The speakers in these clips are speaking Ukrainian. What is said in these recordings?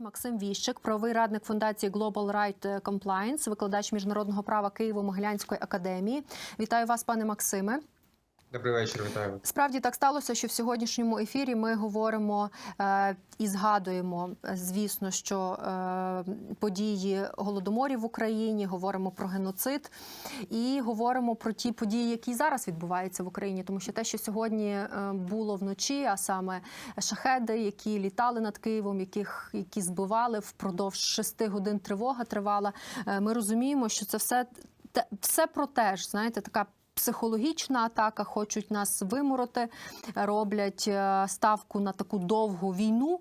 Максим Віщик, правовий радник фундації Global Right Compliance, викладач міжнародного права Києво-Могилянської академії. Вітаю вас, пане Максиме. Добрий вечір, вітаю. Справді так сталося, що в сьогоднішньому ефірі ми говоримо е, і згадуємо, е, звісно, що е, події голодоморів в Україні, говоримо про геноцид і говоримо про ті події, які зараз відбуваються в Україні, тому що те, що сьогодні е, було вночі, а саме шахеди, які літали над Києвом, яких які збивали впродовж шести годин тривога тривала. е, Ми розуміємо, що це все все про те ж, знаєте, така психологічна атака, хочуть нас вимороти, роблять е, ставку на таку довгу війну.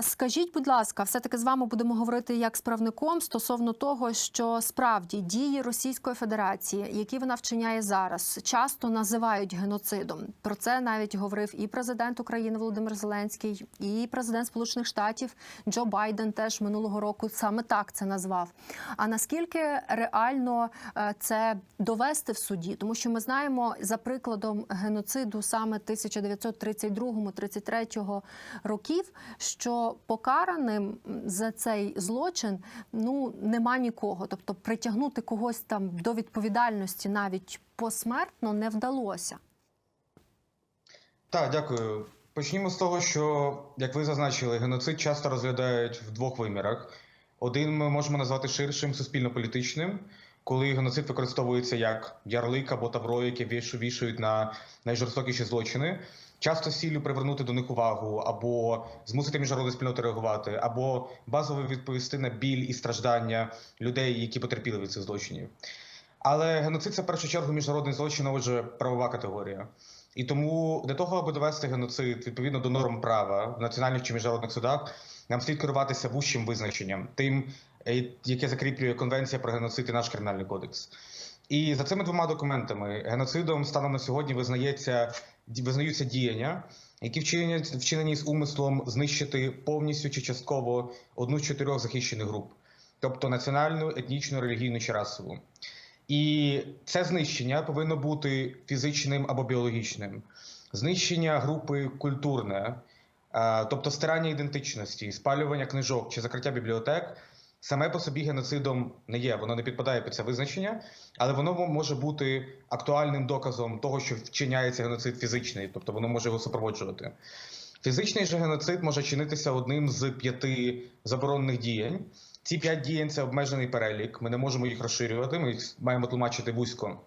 Скажіть, будь ласка, все-таки з вами будемо говорити як з правником стосовно того, що справді дії Російської Федерації, які вона вчиняє зараз, часто називають геноцидом. Про це навіть говорив і президент України Володимир Зеленський, і президент Сполучених Штатів Джо Байден теж минулого року саме так це назвав. А наскільки реально е, це довести в суді? Тому що ми знаємо за прикладом геноциду саме 1932-33 років, що покараним за цей злочин ну нема нікого. Тобто притягнути когось там до відповідальності навіть посмертно не вдалося. Так, дякую. Почнімо з того, що, як ви зазначили, геноцид часто розглядають в двох вимірах. Один ми можемо назвати ширшим суспільно-політичним, коли геноцид використовується як ярлик або тавро, яке вішу- вішають на найжорстокіші злочини. Часто з ціллю привернути до них увагу, або змусити міжнародну спільноту реагувати, або базово відповісти на біль і страждання людей, які потерпіли від цих злочинів. Але геноцид це в першу чергу міжнародний злочин, отже, правова категорія. І тому для того, аби довести геноцид відповідно до норм права в національних чи міжнародних судах, нам слід керуватися вущим визначенням, тим, е, яке закріплює Конвенція про геноцид і наш кримінальний кодекс. І за цими двома документами геноцидом станом на сьогодні визнається визнаються діяння, які вчинені, вчинені з умислом знищити повністю чи частково одну з чотирьох захищених груп, тобто національну, етнічну, релігійну чи расову. І це знищення повинно бути фізичним або біологічним. Знищення групи культурне, е, тобто стирання ідентичності, спалювання книжок чи закриття бібліотек, саме по собі геноцидом не є, воно не підпадає під це визначення, але воно може бути актуальним доказом того, що вчиняється геноцид фізичний, тобто воно може його супроводжувати. Фізичний же геноцид може чинитися одним з п'яти заборонених діянь. Ці п'ять діянь це обмежений перелік. Ми не можемо їх розширювати. Ми їх маємо тлумачити вузько.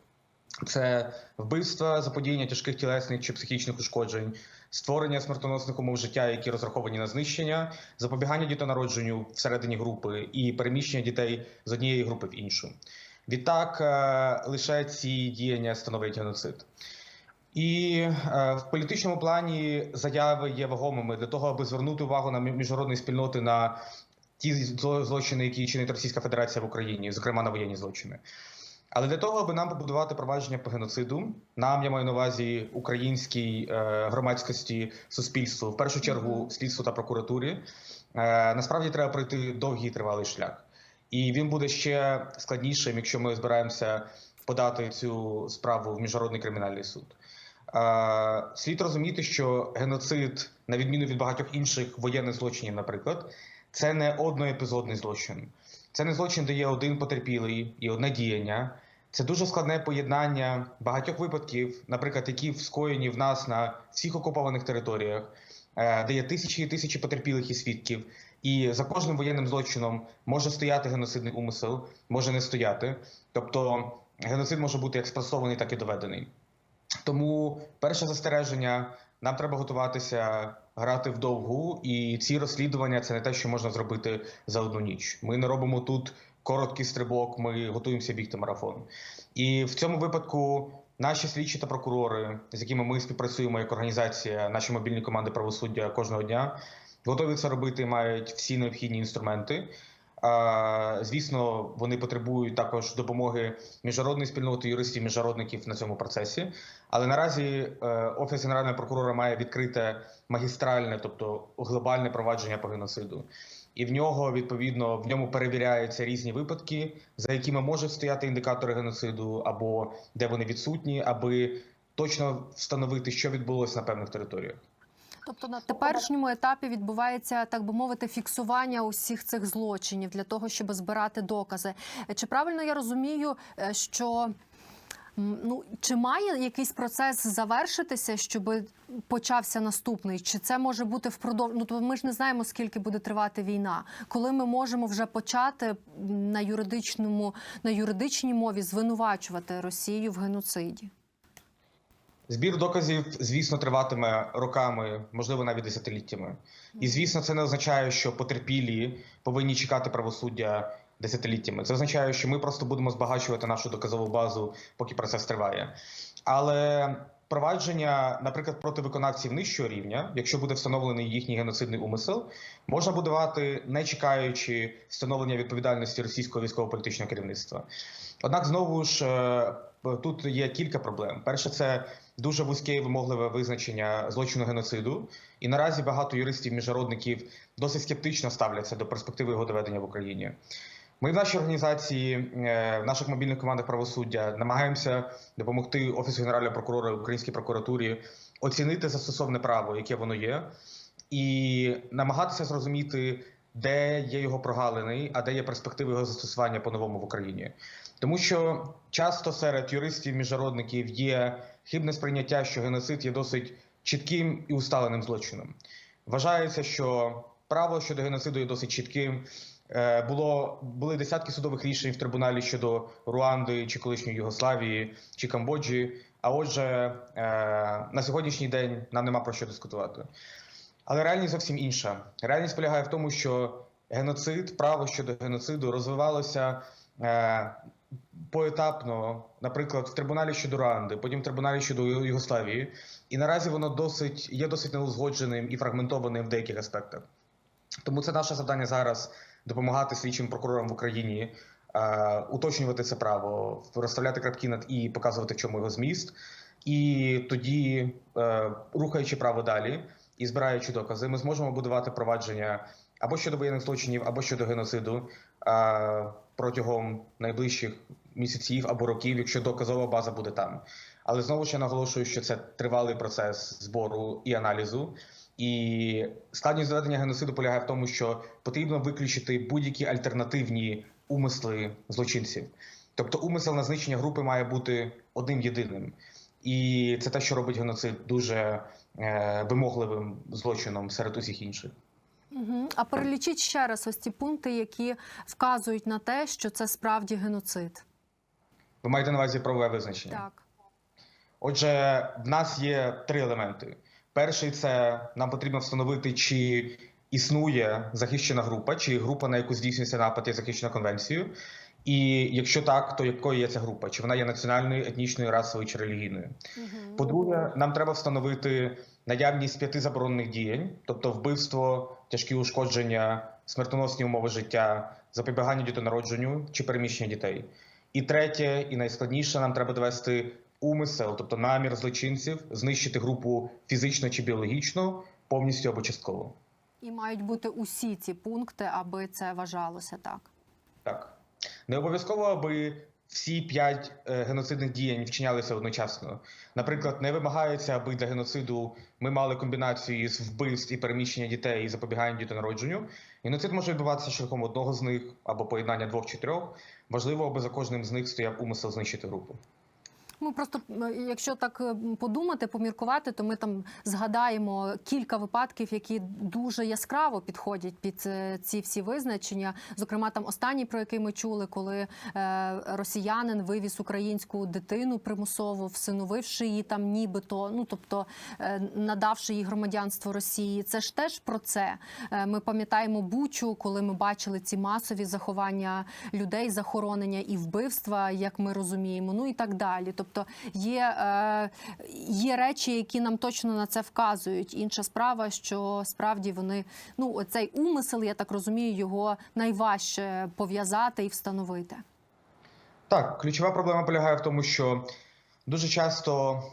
Це вбивства, заподіяння тяжких тілесних чи психічних ушкоджень, створення смертоносних умов життя, які розраховані на знищення, запобігання дітонародженню всередині групи і переміщення дітей з однієї групи в іншу. Відтак е, лише ці діяння становить геноцид. І е, в політичному плані заяви є вагомими для того, аби звернути увагу на мі- міжнародні спільноти на ті злочини, які чинить Російська Федерація в Україні, зокрема на воєнні злочини. Але для того, аби нам побудувати провадження по геноциду, нам я маю на увазі українській е, громадськості суспільству, в першу чергу слідству та прокуратурі, е, насправді треба пройти довгий і тривалий шлях. І він буде ще складнішим, якщо ми збираємося подати цю справу в міжнародний кримінальний суд. Е, Слід розуміти, що геноцид, на відміну від багатьох інших воєнних злочинів, наприклад, це не одноепізодний злочин. Це не злочин, де є один потерпілий і одне діяння. Це дуже складне поєднання багатьох випадків, наприклад, які скоєні в нас на всіх окупованих територіях, е, де є тисячі і тисячі потерпілих і свідків. І за кожним воєнним злочином може стояти геноцидний умисел, може не стояти. Тобто геноцид може бути як спростований, так і доведений. Тому перше застереження: нам треба готуватися грати вдовгу, і ці розслідування це не те, що можна зробити за одну ніч. Ми не робимо тут короткий стрибок, ми готуємося бігти марафон. І в цьому випадку наші слідчі та прокурори, з якими ми співпрацюємо як організація, наші мобільні команди правосуддя кожного дня, готові це робити, мають всі необхідні інструменти. Звісно, вони потребують також допомоги міжнародної спільноти, юристів, міжнародників на цьому процесі. Але наразі е, офіс генерального прокурора має відкрите магістральне, тобто глобальне провадження по геноциду. І в нього відповідно в ньому перевіряються різні випадки, за якими можуть стояти індикатори геноциду, або де вони відсутні, аби точно встановити, що відбулося на певних територіях. Тобто на теперішньому етапі відбувається, так би мовити, фіксування усіх цих злочинів для того, щоб збирати докази. Чи правильно я розумію, е, що ну чи має якийсь процес завершитися, щоб почався наступний? Чи це може бути впродовж? Ну то ми ж не знаємо, скільки буде тривати війна, коли ми можемо вже почати на юридичному на юридичній мові звинувачувати Росію в геноциді? Збір доказів, звісно, триватиме роками, можливо, навіть десятиліттями. І звісно, це не означає, що потерпілі повинні чекати правосуддя десятиліттями. Це означає, що ми просто будемо збагачувати нашу доказову базу, поки процес триває. Але провадження, наприклад, проти виконавців нижчого рівня, якщо буде встановлений їхній геноцидний умисел, можна будувати, не чекаючи встановлення відповідальності російського військово-політичного керівництва. Однак, знову ж е, тут є кілька проблем. Перше, це дуже вузьке і вимогливе визначення злочину геноциду. І наразі багато юристів, міжнародників досить скептично ставляться до перспективи його доведення в Україні. Ми в нашій організації, е, в наших мобільних командах правосуддя намагаємося допомогти Офісу Генерального прокурора Українській прокуратурі оцінити застосовне право, яке воно є, і намагатися зрозуміти, де є його прогалини, а де є перспективи його застосування по-новому в Україні. Тому що часто серед юристів, міжнародників є хибне сприйняття, що геноцид є досить чітким і усталеним злочином. Вважається, що право щодо геноциду є досить чітким. Е, Було були десятки судових рішень в трибуналі щодо Руанди чи колишньої Югославії чи Камбоджі. А отже, е, на сьогоднішній день нам нема про що дискутувати. Але реальність зовсім інша. Реальність полягає в тому, що геноцид, право щодо геноциду розвивалося е, поетапно, наприклад, в трибуналі щодо Руанди, потім в трибуналі щодо Югославії, і наразі воно досить є досить неузгодженим і фрагментованим в деяких аспектах. Тому це наше завдання зараз допомагати слідчим прокурорам в Україні. е, Уточнювати це право, розставляти крапки над і показувати, в чому його зміст, і тоді, е, рухаючи право далі і збираючи докази, ми зможемо будувати провадження або щодо воєнних злочинів, або щодо геноциду е, протягом найближчих місяців або років, якщо доказова база буде там. Але знову я наголошую, що це тривалий процес збору і аналізу. І складність доведення геноциду полягає в тому, що потрібно виключити будь-які альтернативні умисли злочинців. Тобто умисел на знищення групи має бути одним єдиним. І це те, що робить геноцид дуже е, вимогливим злочином серед усіх інших. Угу. А перелічіть ще раз ось ці пункти, які вказують на те, що це справді геноцид. Ви маєте на увазі правове визначення? Так. Отже, в нас є три елементи. Перший це нам потрібно встановити, чи існує захищена група, чи група, на яку здійснюється напад, є захищена конвенцією. І якщо так, то якою є ця група? Чи вона є національною, етнічною, расовою чи релігійною? Угу. По-друге, нам треба встановити наявність п'яти заборонених діянь, тобто вбивство, тяжкі ушкодження, смертоносні умови життя, запобігання дітонародженню чи переміщення дітей. І третє, і найскладніше, нам треба довести умисел, тобто намір злочинців, знищити групу фізично чи біологічно, повністю або частково. І мають бути усі ці пункти, аби це вважалося так. Так. Не обов'язково, аби всі п'ять е, геноцидних діянь вчинялися одночасно. Наприклад, не вимагається, аби для геноциду ми мали комбінацію з вбивств і переміщення дітей і запобігання дітонародженню. Геноцид може відбуватися шляхом одного з них або поєднання двох чи трьох. Важливо, аби за кожним з них стояв умисел знищити групу. Ми просто, якщо так е, подумати, поміркувати, то ми там згадаємо кілька випадків, які дуже яскраво підходять під е, ці всі визначення. Зокрема, там останній, про який ми чули, коли е, росіянин вивіз українську дитину примусово, всиновивши її там, нібито, ну тобто надавши їй громадянство Росії. Це ж теж про це. Ми пам'ятаємо Бучу, коли ми бачили ці масові заховання людей, захоронення і вбивства, як ми розуміємо, ну і так далі. Тобто є, е, є речі, які нам точно на це вказують. Інша справа, що справді вони ну цей умисел, я так розумію, його найважче пов'язати і встановити. Так, ключова проблема полягає в тому, що дуже часто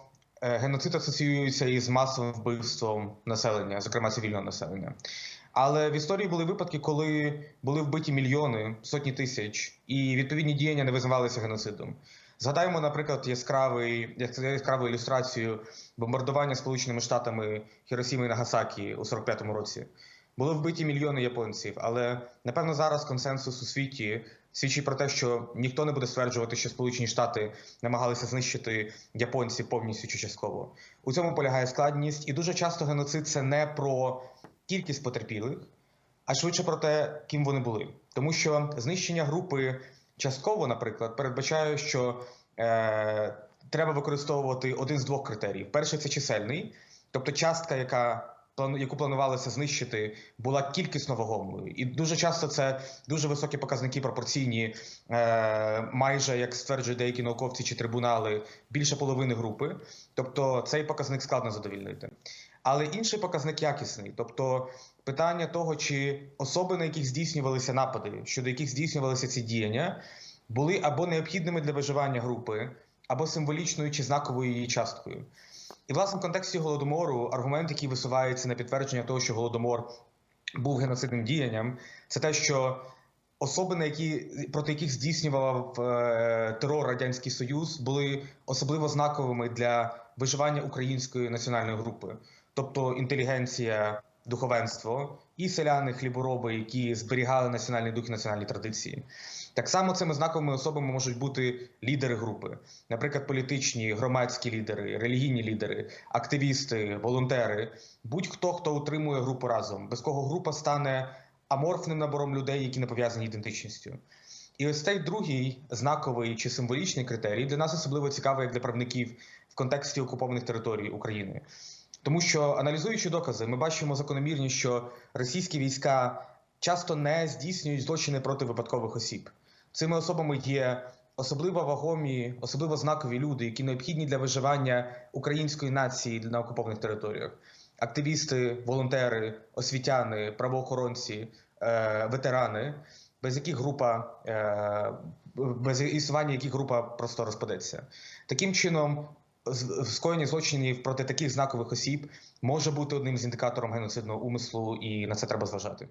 е, геноцид асоціюється із масовим вбивством населення, зокрема цивільного населення. Але в історії були випадки, коли були вбиті мільйони, сотні тисяч, і відповідні діяння не визнавалися геноцидом. Згадаємо, наприклад, яскравий яскраву ілюстрацію бомбардування Сполученими Штатами Хіросіми і Нагасакі у 45-му році. Були вбиті мільйони японців, але напевно зараз консенсус у світі свідчить про те, що ніхто не буде стверджувати, що Сполучені Штати намагалися знищити японців повністю чи частково. У цьому полягає складність, і дуже часто геноцид це не про кількість потерпілих, а швидше про те, ким вони були. Тому що знищення групи частково, наприклад, передбачає, що е, треба використовувати один з двох критеріїв: перший це чисельний, тобто частка, яка яку планувалося знищити, була кількісно вагомою, і дуже часто це дуже високі показники пропорційні, е, майже як стверджують деякі науковці чи трибунали, більше половини групи. Тобто цей показник складно задовільнити. Але інший показник якісний, тобто питання того, чи особи, на яких здійснювалися напади, щодо яких здійснювалися ці діяння, були або необхідними для виживання групи, або символічною чи знаковою її часткою. І власне в контексті голодомору аргумент, який висувається на підтвердження того, що голодомор був геноцидним діянням, це те, що особи, на які проти яких здійснював е, терор радянський союз, були особливо знаковими для виживання української національної групи, тобто інтелігенція, духовенство і селяни, хлібороби, які зберігали національний дух і національні традиції. Так само цими знаковими особами можуть бути лідери групи, наприклад, політичні, громадські лідери, релігійні лідери, активісти, волонтери, будь-хто, хто утримує групу разом, без кого група стане аморфним набором людей, які не пов'язані ідентичністю. І ось цей другий знаковий чи символічний критерій для нас особливо цікавий як для правників в контексті окупованих територій України. Тому що аналізуючи докази, ми бачимо закономірність, що російські війська часто не здійснюють злочини проти випадкових осіб. Цими особами є особливо вагомі, особливо знакові люди, які необхідні для виживання української нації на окупованих територіях. Активісти, волонтери, освітяни, правоохоронці, е, ветерани, без яких група е, без існування яких група просто розпадеться. Таким чином, скоєння злочинів проти таких знакових осіб може бути одним з індикатором геноцидного умислу, і на це треба зважати.